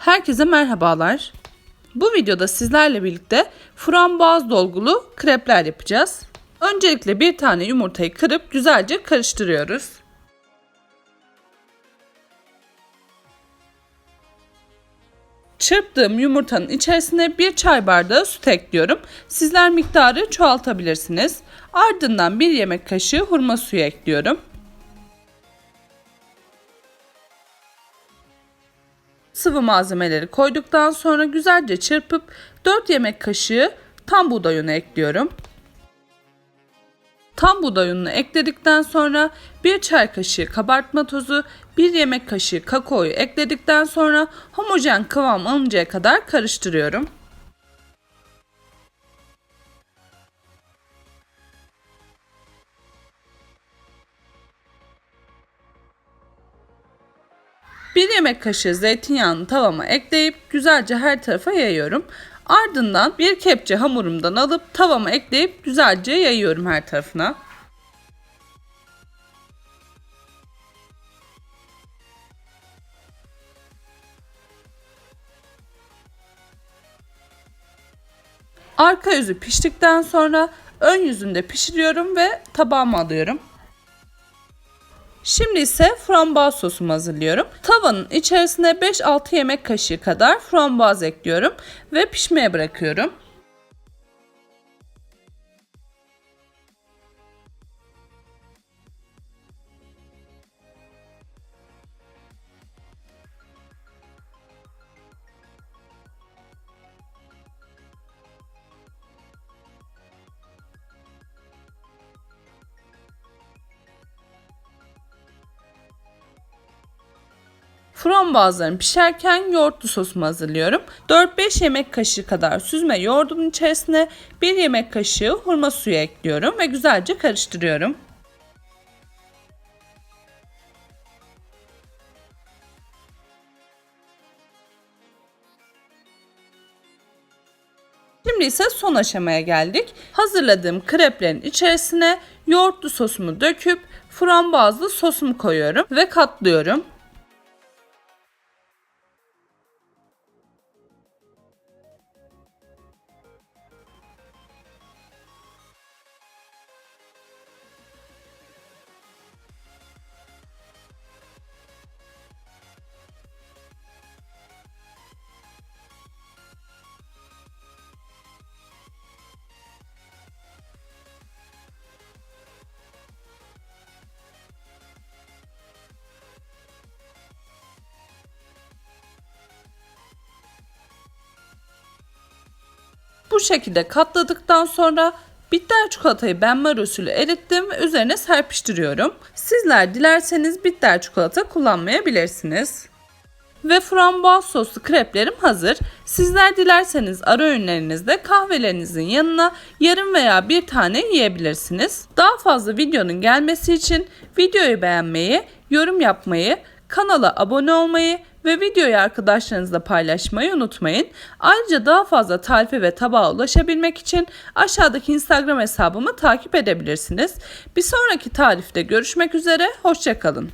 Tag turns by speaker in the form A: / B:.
A: Herkese merhabalar. Bu videoda sizlerle birlikte frambuaz dolgulu krepler yapacağız. Öncelikle bir tane yumurtayı kırıp güzelce karıştırıyoruz. Çırptığım yumurtanın içerisine bir çay bardağı süt ekliyorum. Sizler miktarı çoğaltabilirsiniz. Ardından bir yemek kaşığı hurma suyu ekliyorum. Sıvı malzemeleri koyduktan sonra güzelce çırpıp 4 yemek kaşığı tam buğday unu ekliyorum. Tam buğday ununu ekledikten sonra 1 çay kaşığı kabartma tozu, 1 yemek kaşığı kakaoyu ekledikten sonra homojen kıvam alıncaya kadar karıştırıyorum. Bir yemek kaşığı zeytinyağını tavama ekleyip güzelce her tarafa yayıyorum. Ardından bir kepçe hamurumdan alıp tavama ekleyip güzelce yayıyorum her tarafına. Arka yüzü piştikten sonra ön yüzünü de pişiriyorum ve tabağıma alıyorum. Şimdi ise frambuaz sosumu hazırlıyorum. Tavanın içerisine 5-6 yemek kaşığı kadar frambuaz ekliyorum ve pişmeye bırakıyorum. Frambuazlarım pişerken yoğurtlu sosumu hazırlıyorum. 4-5 yemek kaşığı kadar süzme yoğurdun içerisine 1 yemek kaşığı hurma suyu ekliyorum ve güzelce karıştırıyorum. Şimdi ise son aşamaya geldik. Hazırladığım kreplerin içerisine yoğurtlu sosumu döküp frambuazlı sosumu koyuyorum ve katlıyorum. Bu şekilde katladıktan sonra bitter çikolatayı benmar usulü erittim ve üzerine serpiştiriyorum. Sizler dilerseniz bitter çikolata kullanmayabilirsiniz. Ve frambuaz soslu kreplerim hazır. Sizler dilerseniz ara öğünlerinizde kahvelerinizin yanına yarım veya bir tane yiyebilirsiniz. Daha fazla videonun gelmesi için videoyu beğenmeyi, yorum yapmayı, kanala abone olmayı ve videoyu arkadaşlarınızla paylaşmayı unutmayın. Ayrıca daha fazla tarife ve tabağa ulaşabilmek için aşağıdaki Instagram hesabımı takip edebilirsiniz. Bir sonraki tarifte görüşmek üzere, hoşçakalın.